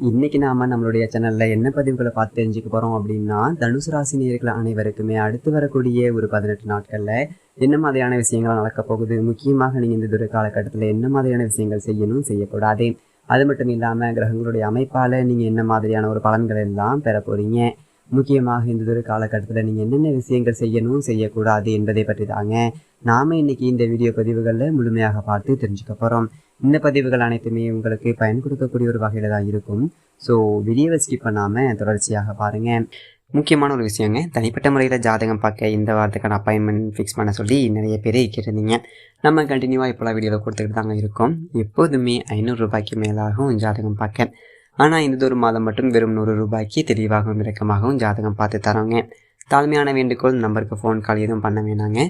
இன்னைக்கு நாம நம்மளுடைய சேனல்ல என்ன பதிவுகளை பார்த்து தெரிஞ்சுக்க போறோம் அப்படின்னா தனுசு ராசி நேயர்கள் அனைவருக்குமே அடுத்து வரக்கூடிய ஒரு பதினெட்டு நாட்கள்ல என்ன மாதிரியான விஷயங்கள் நடக்க போகுது? முக்கியமாக நீங்க இந்த துறை காலகட்டத்தில் என்ன மாதிரியான விஷயங்கள் செய்யணும் செய்யக்கூடாது. அது மட்டும் இல்லாம கிரகங்களுடைய அமைப்பால நீங்க என்ன மாதிரியான ஒரு பலன்கள் எல்லாம் பெற போறீங்க? முக்கியமாக இந்த ஒரு காலகட்டத்தில் நீங்கள் என்னென்ன விஷயங்கள் செய்யணும் செய்யக்கூடாது என்பதை பற்றி தாங்க நாம இன்னைக்கு இந்த வீடியோ பதிவுகளில் முழுமையாக பார்த்து தெரிஞ்சுக்க போகிறோம் இந்த பதிவுகள் அனைத்துமே உங்களுக்கு பயன் கொடுக்கக்கூடிய ஒரு வகையில் தான் இருக்கும். ஸோ வீடியோவை ஸ்கிப் பண்ணாமல் தொடர்ச்சியாக பாருங்கள் முக்கியமான ஒரு விஷயங்க தனிப்பட்ட முறையில் ஜாதகம் பார்க்க இந்த வாரத்துக்கான அப்பாயின்மெண்ட் ஃபிக்ஸ் பண்ண சொல்லி நிறைய பேர் கேட்டிருந்தீங்க. நம்ம கண்டினியூவாக இப்போலாம் வீடியோவில் கொடுத்துக்கிட்டு தாங்க இருக்கோம். எப்போதுமே ஐநூறு ரூபாய்க்கு ஜாதகம் பார்க்க. ஆனால் இந்த ஒரு மாதம் மட்டும் வெறும் நூறு ரூபாய்க்கு தெளிவாகவும் இறக்கமாகவும் ஜாதகம் பார்த்து தரோங்க. தாழ்மையான வேண்டுகோள் நம்பருக்கு ஃபோன் கால் எதுவும் பண்ண வேணாங்க.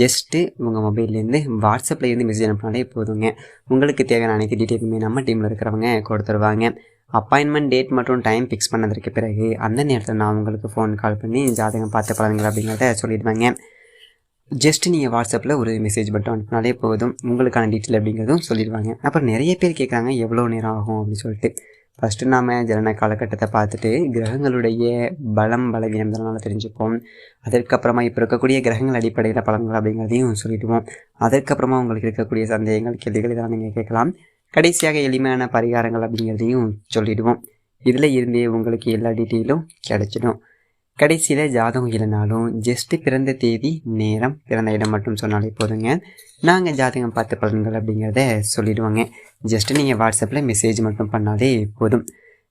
ஜஸ்ட்டு உங்கள் மொபைல்லேருந்து வாட்ஸ்அப்பில் இருந்து மெசேஜ் அனுப்பினாலே போதுங்க. உங்களுக்கு தேவையான அனைத்து டீட்டெயிலுமே நம்ம டீமில் இருக்கிறவங்க கொடுத்துருவாங்க. அப்பாயின்மெண்ட் டேட் மற்றும் டைம் ஃபிக்ஸ் பண்ணதற்கு பிறகு அந்த நேரத்தில் நான் உங்களுக்கு ஃபோன் கால் பண்ணி ஜாதகம் பார்த்து பழங்கள் அப்படிங்கிறத சொல்லிடுவாங்க. ஜஸ்ட் நீங்கள் வாட்ஸ்அப்பில் ஒரு மெசேஜ் மட்டும் அனுப்பினாலே போதும். உங்களுக்கான டீட்டெயில் அப்படிங்கிறதும் சொல்லிடுவாங்க. அப்புறம் நிறைய பேர் கேட்குறாங்க எவ்வளோ நேரம் ஆகும் அப்படின்னு சொல்லிட்டு. ஃபஸ்ட்டு நாம் ஜனன காலகட்டத்தை பார்த்துட்டு கிரகங்களுடைய பலம் பலவீனம் இதனால் தெரிஞ்சுப்போம். அதற்கப்புறமா இப்போ இருக்கக்கூடிய கிரகங்கள் அடிப்படையில் பலன்கள் அப்படிங்கிறதையும் சொல்லிடுவோம். அதற்கப்புறமா உங்களுக்கு இருக்கக்கூடிய சந்தேகங்கள் கேள்விகள் இதெல்லாம் நீங்கள் கேட்கலாம். கடைசியாக எளிமையான பரிகாரங்கள் அப்படிங்கிறதையும் சொல்லிடுவோம். இதில் இருந்தே உங்களுக்கு எல்லா டீட்டெயிலும் கிடச்சிடும். கடைசியில் ஜாதகம் இல்லைனாலும் ஜஸ்ட்டு பிறந்த தேதி நேரம் பிறந்த இடம் மட்டும் சொன்னாலே போதுங்க. நாங்கள் ஜாதகம் பார்த்து பலன்கள் அப்படிங்கிறத சொல்லிடுவாங்க. ஜஸ்ட்டு நீங்கள் வாட்ஸ்அப்பில் மெசேஜ் மட்டும் பண்ணாலே போதும்.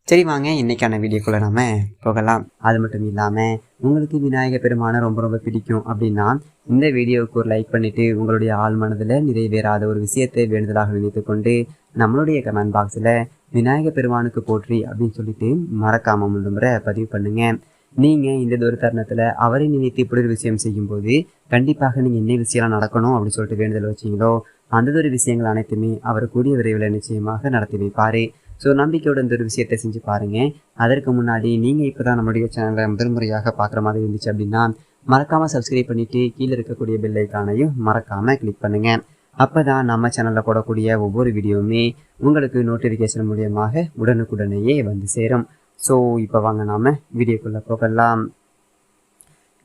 சரி வாங்க இன்றைக்கான வீடியோக்குள்ளே நம்ம போகலாம். அது மட்டும் இல்லாமல் உங்களுக்கு விநாயகர் பெருமானை ரொம்ப ரொம்ப பிடிக்கும் அப்படின்னா இந்த வீடியோவுக்கு ஒரு லைக் பண்ணிவிட்டு உங்களுடைய ஆள் மனதில் நிறைவேறாத ஒரு விஷயத்தை வேண்டுதலாக நினைத்து கொண்டு நம்மளுடைய கமெண்ட் பாக்ஸில் விநாயகர் பெருமானுக்கு போற்றி அப்படின்னு சொல்லிட்டு மறக்காமல் முன்னுமுறை பதிவு பண்ணுங்கள் நீங்கள் இந்த ஒரு தருணத்தில் அவரை நினைத்து இப்படி ஒரு விஷயம் செய்யும்போது கண்டிப்பாக நீங்கள் என்ன விஷயம்லாம் நடக்கணும் அப்படின்னு சொல்லிட்டு வேண்டுதல் வச்சீங்களோ அந்த ஒரு விஷயங்கள் அனைத்துமே அவர் கூடிய விரைவில் நிச்சயமாக நடத்தி வைப்பார். ஸோ நம்பிக்கையோட இந்த ஒரு விஷயத்தை செஞ்சு பாருங்கள் அதற்கு முன்னாடி நீங்கள் இப்போ தான் நம்முடைய சேனலை முதல் முறையாக பார்க்குற மாதிரி இருந்துச்சு அப்படின்னா மறக்காமல் சப்ஸ்கிரைப் பண்ணிவிட்டு கீழே இருக்கக்கூடிய பெல்லைக்கானையும் மறக்காமல் கிளிக் பண்ணுங்கள் அப்போ தான் நம்ம சேனலில் போடக்கூடிய ஒவ்வொரு வீடியோவுமே உங்களுக்கு நோட்டிஃபிகேஷன் மூலியமாக உடனுக்குடனேயே வந்து சேரும். ஸோ இப்போ வாங்க நாம் வீடியோக்குள்ளே போகலாம்.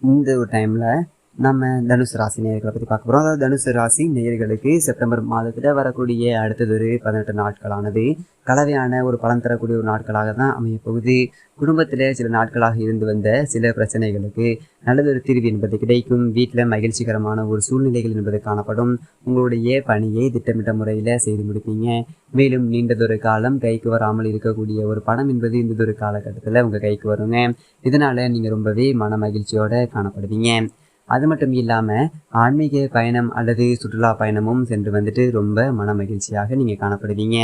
இந்த ஒரு டைமில் நம்ம தனுசு ராசி நேயர்களை பற்றி பார்க்க போகிறோம் அதாவது தனுசு ராசி நேயர்களுக்கு செப்டம்பர் மாதத்தில் வரக்கூடிய அடுத்தது ஒரு பதினெட்டு நாட்களானது. கலவையான ஒரு பலன் தரக்கூடிய ஒரு நாட்களாக தான் அமையப்போகுது. குடும்பத்தில் சில நாட்களாக இருந்து வந்த சில பிரச்சனைகளுக்கு நல்லதொரு தீர்வு என்பது கிடைக்கும். வீட்டில் மகிழ்ச்சிகரமான ஒரு சூழ்நிலைகள் என்பது காணப்படும். உங்களுடைய பணியை திட்டமிட்ட முறையில் செய்து முடிப்பீங்க. மேலும் நீண்டதொரு காலம் கைக்கு வராமல் இருக்கக்கூடிய ஒரு பணம் என்பது இந்ததொரு காலகட்டத்தில் உங்கள் கைக்கு வருங்க. இதனால் நீங்கள் ரொம்பவே மன மகிழ்ச்சியோடு காணப்படுவீங்க. அது மட்டும் இல்லாமல் ஆன்மீக பயணம் அல்லது சுற்றுலா பயணமும் சென்று வந்துட்டு ரொம்ப மன மகிழ்ச்சியாக நீங்கள் காணப்படுவீங்க.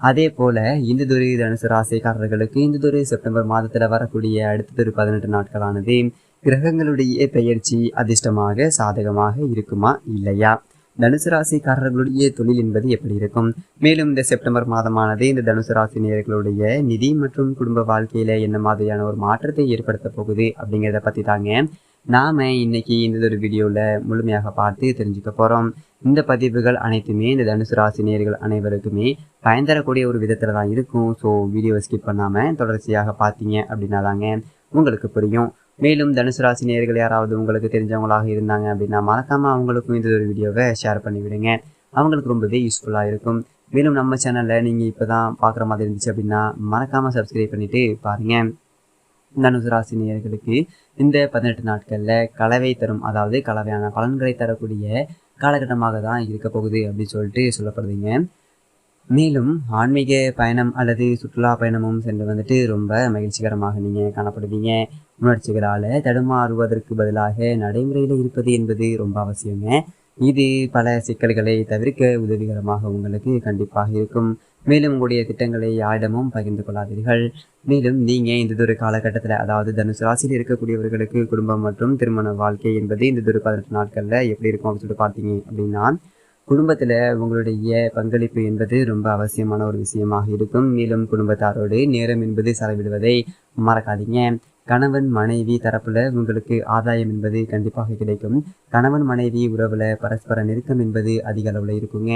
அதே போல் இந்துதுரை தனுசு ராசிக்காரர்களுக்கு இந்துதுரை செப்டம்பர் மாதத்தில் வரக்கூடிய அடுத்ததொரு பதினெட்டு நாட்களானது கிரகங்களுடைய பெயர்ச்சி அதிர்ஷ்டமாக சாதகமாக இருக்குமா இல்லையா? தனுசு ராசிக்காரர்களுடைய தொழில் என்பது எப்படி இருக்கும்? மேலும் இந்த செப்டம்பர் மாதமானது இந்த தனுசு ராசி நேர்களுடைய நிதி மற்றும் குடும்ப வாழ்க்கையில என்ன மாதிரியான ஒரு மாற்றத்தை ஏற்படுத்த போகுது அப்படிங்கிறத பற்றி தாங்க நாம் இன்னைக்கு இந்த ஒரு வீடியோவில் முழுமையாக பார்த்து தெரிஞ்சுக்க போகிறோம் இந்த பதிவுகள் அனைத்துமே இந்த தனுசு ராசினியர்கள் அனைவருக்குமே பயன் தரக்கூடிய ஒரு விதத்தில் தான் இருக்கும். ஸோ வீடியோவை ஸ்கிப் பண்ணாமல் தொடர்ச்சியாக பார்த்தீங்க அப்படின்னா தாங்க உங்களுக்கு புரியும். மேலும் தனுசு ராசிநேயர்கள் யாராவது உங்களுக்கு தெரிஞ்சவங்களாக இருந்தாங்க அப்படின்னா மறக்காமல் அவங்களுக்கும் இந்த ஒரு வீடியோவை ஷேர் பண்ணிவிடுங்க அவங்களுக்கு ரொம்பவே யூஸ்ஃபுல்லாக இருக்கும். மேலும் நம்ம சேனலில் நீங்கள் இப்போ தான் பார்க்குற மாதிரி இருந்துச்சு அப்படின்னா மறக்காமல் சப்ஸ்கிரைப் பண்ணிவிட்டு பாருங்கள் தனுசு ராசி நேயர்களுக்கு இந்த பதினெட்டு நாட்களில் கலவை தரும் அதாவது கலவையான பலன்களை தரக்கூடிய காலகட்டமாக தான் இருக்க போகுது அப்படின்னு சொல்லிட்டு சொல்லப்படுதுங்க. மேலும் ஆன்மீக பயணம் அல்லது சுற்றுலா பயணமும் சென்று வந்துட்டு ரொம்ப மகிழ்ச்சிகரமாக நீங்கள் காணப்படுவீங்க. உணர்ச்சிகளால் தடுமாறுவதற்கு பதிலாக நடைமுறையில் இருப்பது என்பது ரொம்ப அவசியங்க. இது பல சிக்கல்களை தவிர்க்க உதவிகரமாக உங்களுக்கு கண்டிப்பாக இருக்கும். மேலும் உங்களுடைய திட்டங்களை யாரிடமும் பகிர்ந்து கொள்ளாதீர்கள். மேலும் நீங்கள் இந்த ஒரு காலகட்டத்தில் அதாவது தனுசு ராசியில் இருக்கக்கூடியவர்களுக்கு குடும்பம் மற்றும் திருமண வாழ்க்கை என்பது இந்த ஒரு பதினெட்டு நாட்களில் எப்படி இருக்கும் அப்படின்னு சொல்லிட்டு பார்த்தீங்க அப்படின்னா குடும்பத்தில் உங்களுடைய பங்களிப்பு என்பது ரொம்ப அவசியமான ஒரு விஷயமாக இருக்கும். மேலும் குடும்பத்தாரோடு நேரம் என்பது செலவிடுவதை மறக்காதீங்க. கணவன் மனைவி தரப்புல உங்களுக்கு ஆதாயம் என்பது கண்டிப்பாக கிடைக்கும். கணவன் மனைவி உறவுல பரஸ்பர நெருக்கம் என்பது அதிக அளவுல இருக்குங்க.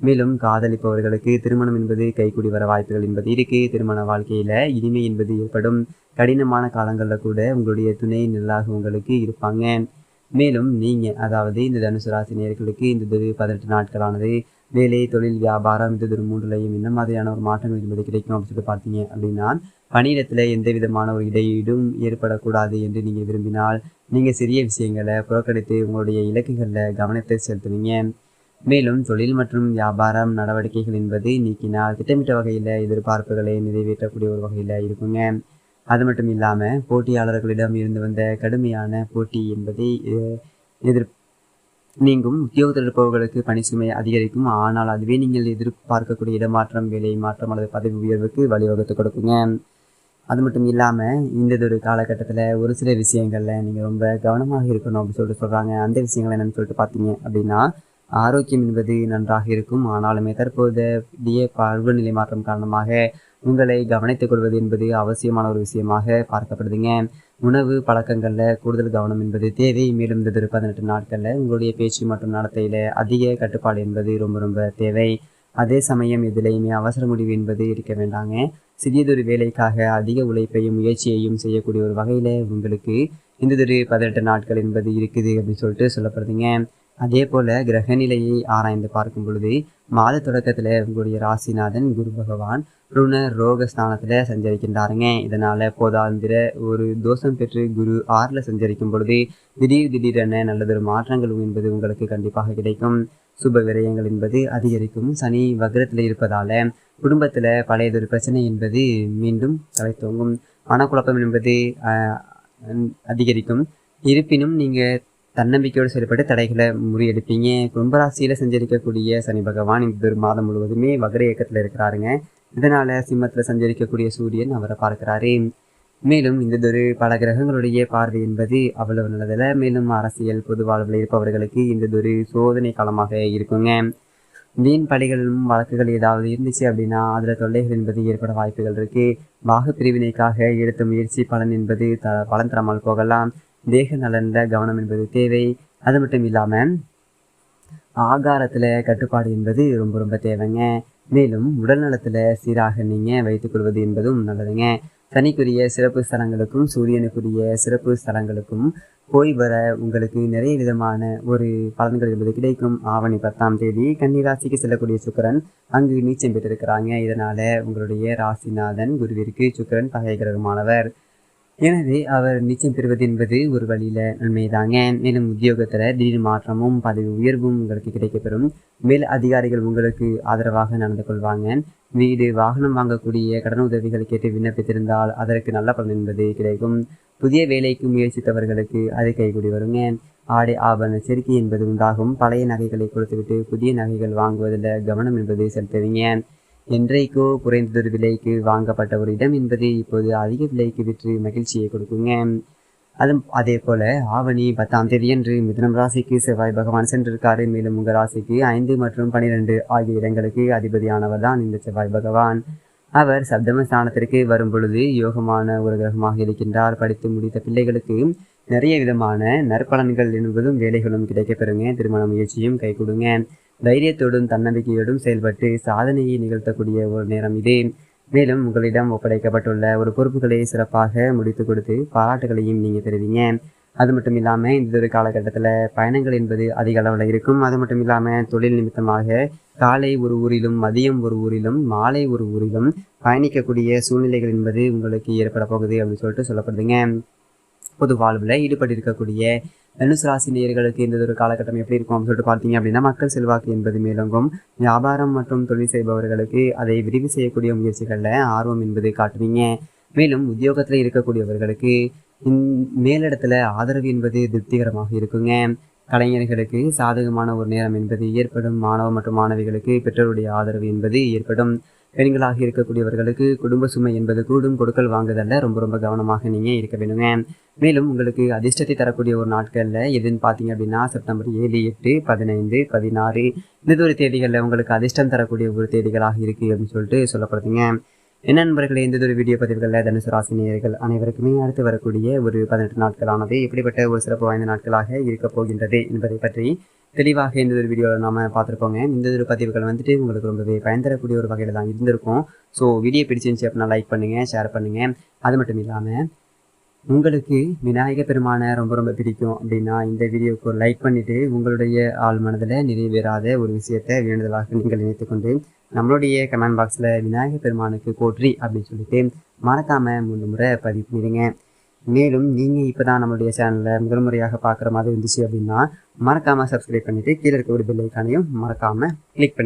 மேலும் காதலிப்பவர்களுக்கு திருமணம் என்பது கைகூடி வர வாய்ப்புகள் என்பது இருக்கு. திருமண வாழ்க்கையில இனிமை என்பது ஏற்படும். கடினமான காலங்களில் கூட உங்களுடைய துணை நல்லாக உங்களுக்கு இருப்பாங்க. மேலும் நீங்க அதாவது இந்த தனுசு ராசி நேர்களுக்கு இந்த பதினெட்டு நாட்களானது வேலை தொழில் வியாபாரம் இந்த ஒரு மூன்றுலையும் என்ன மாதிரியான ஒரு மாற்றங்கள் என்பது கிடைக்கும் அப்படின்னு சொல்லிட்டு பார்த்தீங்க அப்படின்னா பணியிடத்தில் எந்த விதமான ஒரு இடையீடும் ஏற்படக்கூடாது என்று நீங்கள் விரும்பினால் நீங்கள் சிறிய விஷயங்களை புறக்கணித்து உங்களுடைய இலக்குகளில் கவனத்தை செலுத்துவீங்க மேலும் தொழில் மற்றும் வியாபாரம் நடவடிக்கைகள் என்பது நீக்கினால் திட்டமிட்ட வகையில் எதிர்பார்ப்புகளை நிறைவேற்றக்கூடிய ஒரு வகையில் இருக்குங்க. அது மட்டும் இல்லாமல் போட்டியாளர்களிடம் இருந்து வந்த கடுமையான போட்டி என்பதை எதிர் நீங்கும் உத்தியோகத்தில் இருப்பவர்களுக்கு பணி சுமை அதிகரிக்கும். ஆனால் அதுவே நீங்கள் எதிர்பார்க்கக்கூடிய இடமாற்றம் வேலை மாற்றம் அல்லது பதவி உயர்வுக்கு வழிவகுத்து கொடுக்குங்க. அது மட்டும் இல்லாமல் இந்த ஒரு காலகட்டத்தில் ஒரு சில விஷயங்களில் நீங்கள் ரொம்ப கவனமாக இருக்கணும் அப்படின்னு சொல்லிட்டு சொல்கிறாங்க அந்த விஷயங்கள் என்னென்னு சொல்லிட்டு பார்த்தீங்க அப்படின்னா ஆரோக்கியம் என்பது நன்றாக இருக்கும். ஆனாலுமே தற்போதைய பருவநிலை மாற்றம் காரணமாக உங்களை கவனித்துக் கொள்வது என்பது அவசியமான ஒரு விஷயமாக பார்க்கப்படுதுங்க. உணவு பழக்கங்களில் கூடுதல் கவனம் என்பது தேவை. மேலும் இந்த பதினெட்டு நாட்களில் உங்களுடைய பேச்சு மற்றும் நடத்தையில் அதிக கட்டுப்பாடு என்பது ரொம்ப ரொம்ப தேவை. அதே சமயம் எதிலையுமே அவசர முடிவு என்பது இருக்க வேண்டாங்க. சிறியதொரு வேலைக்காக அதிக உழைப்பையும் முயற்சியையும் செய்யக்கூடிய ஒரு வகையில் உங்களுக்கு இந்த பதினெட்டு நாட்கள் என்பது இருக்குது அப்படின்னு சொல்லிட்டு சொல்லப்படுதுங்க. அதே போல கிரகநிலையை ஆராய்ந்து பார்க்கும் பொழுது மாத தொடக்கத்தில் உங்களுடைய ராசிநாதன் குரு பகவான் ருண ரோக ஸ்தானத்துல சஞ்சரிக்கின்றாருங்க. இதனால போதாந்திர ஒரு தோஷம் பெற்று குரு ஆறுல சஞ்சரிக்கும் பொழுது திடீர் திடீரென நல்லதொரு மாற்றங்கள் என்பது உங்களுக்கு கண்டிப்பாக கிடைக்கும். சுப விரயங்கள் என்பது அதிகரிக்கும். சனி வக்ரத்தில் இருப்பதால குடும்பத்துல பழையதொரு பிரச்சனை என்பது மீண்டும் தலை தோங்கும். மனக்குழப்பம் என்பது அதிகரிக்கும். இருப்பினும் நீங்க தன்னம்பிக்கையோடு செயல்பட்டு தடைகளை முறியெடுப்பீங்க. கும்பராசியில சஞ்சரிக்கக்கூடிய சனி பகவான் இந்த ஒரு மாதம் முழுவதுமே வகர இயக்கத்தில் இருக்கிறாருங்க. இதனால சிம்மத்தில் சஞ்சரிக்கக்கூடிய சூரியன் அவரை பார்க்கிறாரு. மேலும் இந்த ஒரு பல கிரகங்களுடைய பார்வை என்பது அவ்வளவு நல்லதில்ல. மேலும் அரசியல் பொது வாழ்வில் இருப்பவர்களுக்கு இந்த ஒரு சோதனை காலமாக இருக்குங்க. வீண் படிகளும் வழக்குகள் ஏதாவது இருந்துச்சு அப்படின்னா அதில் தொல்லைகள் என்பது ஏற்பட வாய்ப்புகள் இருக்கு. பாக பிரிவினைக்காக எடுத்த முயற்சி பலன் என்பது த பலன் தரமால் போகலாம். தேக நலன்ல கவனம் என்பது தேவை. அது மட்டும் இல்லாமல் ஆகாரத்தில் கட்டுப்பாடு என்பது ரொம்ப ரொம்ப தேவைங்க. மேலும் உடல் நலத்தில் சீராக நீங்கள் வைத்துக்கொள்வது என்பதும் நல்லதுங்க. சனிக்குரிய சிறப்பு ஸ்தலங்களுக்கும் சூரியனுக்குரிய சிறப்பு ஸ்தலங்களுக்கும் போய் வர உங்களுக்கு நிறைய விதமான ஒரு பலன்கள் என்பது கிடைக்கும். ஆவணி பத்தாம் தேதி கன்னிராசிக்கு செல்லக்கூடிய சுக்கிரன் அங்கு நீச்சம் பெற்றிருக்கிறாங்க. இதனால உங்களுடைய ராசிநாதன் குருவிற்கு சுக்கிரன் பகை கிரகமானவர் எனவே அவர் நிச்சயம் பெறுவது என்பது ஒரு வழியில நன்மைதாங்க. மேலும் உத்தியோகத்துல திடீர் மாற்றமும் பதவி உயர்வும் உங்களுக்கு கிடைக்கப்பெறும். மேல் அதிகாரிகள் உங்களுக்கு ஆதரவாக நடந்து கொள்வாங்க. வீடு வாகனம் வாங்கக்கூடிய கடன் உதவிகள் கேட்டு விண்ணப்பித்திருந்தால் அதற்கு நல்ல பலன் என்பது கிடைக்கும். புதிய வேலைக்கு முயற்சித்தவர்களுக்கு அது கைகூடி வருங்க. ஆடை ஆபரண சேர்க்கை என்பது உண்டாகும். பழைய நகைகளை கொடுத்துவிட்டு புதிய நகைகள் வாங்குவதில் கவனம் என்பது செலுத்துவீங்க. என்றைக்கோ குறைந்ததொரு விலைக்கு வாங்கப்பட்ட ஒரு இடம் என்பது இப்போது அதிக விலைக்கு விற்று மகிழ்ச்சியை கொடுக்குங்க. அது அதே போல ஆவணி பத்தாம் தேதியன்று மிதுனம் ராசிக்கு செவ்வாய் பகவான் சென்றிருக்காரு. மேலும் உங்க ராசிக்கு ஐந்து மற்றும் பனிரெண்டு ஆகிய இடங்களுக்கு அதிபதியானவர் தான் இந்த செவ்வாய் பகவான். அவர் சப்தம ஸ்தானத்திற்கு வரும் பொழுது யோகமான ஒரு கிரகமாக இருக்கின்றார். படித்து முடித்த பிள்ளைகளுக்கு நிறைய விதமான நற்பலன்கள் என்பதும் வேலைகளும் கிடைக்கப்பெறுங்க. திருமண முயற்சியும் கை கொடுங்க தைரியத்தோடும் தன்னம்பிக்கையோடும் செயல்பட்டு சாதனையை நிகழ்த்தக்கூடிய ஒரு நேரம் இது. மேலும் உங்களிடம் ஒப்படைக்கப்பட்டுள்ள ஒரு பொறுப்புகளை சிறப்பாக முடித்து கொடுத்து பாராட்டுகளையும் நீங்கள் பெறுவீங்க அது மட்டும் இல்லாமல் இந்த ஒரு காலகட்டத்தில் பயணங்கள் என்பது அதிக அளவில் இருக்கும். அது மட்டும் இல்லாமல் தொழில் நிமித்தமாக காலை ஒரு ஊரிலும் மதியம் ஒரு ஊரிலும் மாலை ஒரு ஊரிலும் பயணிக்கக்கூடிய சூழ்நிலைகள் என்பது உங்களுக்கு ஏற்பட போகுது அப்படின்னு சொல்லிட்டு சொல்லப்படுதுங்க. பொது வாழ்வில் ஈடுபட்டிருக்கக்கூடிய தனுசு ராசி நேயர்களுக்கு இந்த ஒரு காலகட்டம் எப்படி இருக்கும் அப்படின்னு சொல்லிட்டு பார்த்தீங்க அப்படின்னா மக்கள் செல்வாக்கு என்பது மேலோங்கும். வியாபாரம் மற்றும் தொழில் செய்பவர்களுக்கு அதை விரிவு செய்யக்கூடிய முயற்சிகளில் ஆர்வம் என்பது காட்டுவீங்க. மேலும் உத்தியோகத்தில் இருக்கக்கூடியவர்களுக்கு இந்- மேலிடத்துல ஆதரவு என்பது திருப்திகரமாக இருக்குங்க. கலைஞர்களுக்கு சாதகமான ஒரு நேரம் என்பது ஏற்படும். மாணவ மற்றும் மாணவிகளுக்கு பெற்றோருடைய ஆதரவு என்பது ஏற்படும். பெண்களாக இருக்கக்கூடியவர்களுக்கு குடும்ப சுமை என்பது கூடும் கொடுக்கல் வாங்குதல்ல. ரொம்ப ரொம்ப கவனமாக நீங்க இருக்க வேணுங்க மேலும் உங்களுக்கு அதிர்ஷ்டத்தை தரக்கூடிய ஒரு நாட்கள்ல எதுன்னு பார்த்தீங்க அப்படின்னா செப்டம்பர் ஏழு எட்டு பதினைந்து பதினாறு இந்த ஒரு தேதிகளில் உங்களுக்கு அதிர்ஷ்டம் தரக்கூடிய ஒரு தேதிகளாக இருக்கு அப்படின்னு சொல்லிட்டு சொல்லப்படுதுங்க. என்ன நண்பர்களே இந்த ஒரு வீடியோ பதிவுகளில் தனுசு ராசி நேயர்கள் அனைவருக்குமே அடுத்து வரக்கூடிய ஒரு பதினெட்டு நாட்களானது எப்படிப்பட்ட ஒரு சிறப்பு வாய்ந்த நாட்களாக இருக்கப் போகின்றது என்பதை பற்றி தெளிவாக இந்த ஒரு வீடியோவில் நம்ம பார்த்துருக்கோங்க. இந்த ஒரு பதிவுகள் வந்துட்டு உங்களுக்கு ரொம்பவே பயன் தரக்கூடிய ஒரு வகையில் தான் இருந்திருக்கும். ஸோ வீடியோ பிடிச்சிருந்துச்சு அப்படின்னா லைக் பண்ணுங்கள் ஷேர் பண்ணுங்கள் அது மட்டும் இல்லாமல் உங்களுக்கு விநாயக பெருமானை ரொம்ப ரொம்ப பிடிக்கும் அப்படின்னா இந்த வீடியோவுக்கு ஒரு லைக் பண்ணிவிட்டு உங்களுடைய ஆள் மனதில் நிறைவேறாத ஒரு விஷயத்தை வேண்டுதலாக நீங்கள் நினைத்துக்கொண்டு நம்மளுடைய கமெண்ட் பாக்ஸில் விநாயகர் பெருமானுக்கு போற்றி அப்படின்னு சொல்லிட்டு மறக்காமல் மூணு முறை பதிவு பண்ணிடுங்க. மேலும் நீங்கள் இப்போ தான் நம்மளுடைய சேனலில் முதல் முறையாக பார்க்குற மாதிரி இருந்துச்சு அப்படின்னா மறக்காமல் சப்ஸ்கிரைப் பண்ணிவிட்டு கீழே இருக்க ஒரு பெல் ஐக்கானையும் மறக்காமல் கிளிக் பண்ணி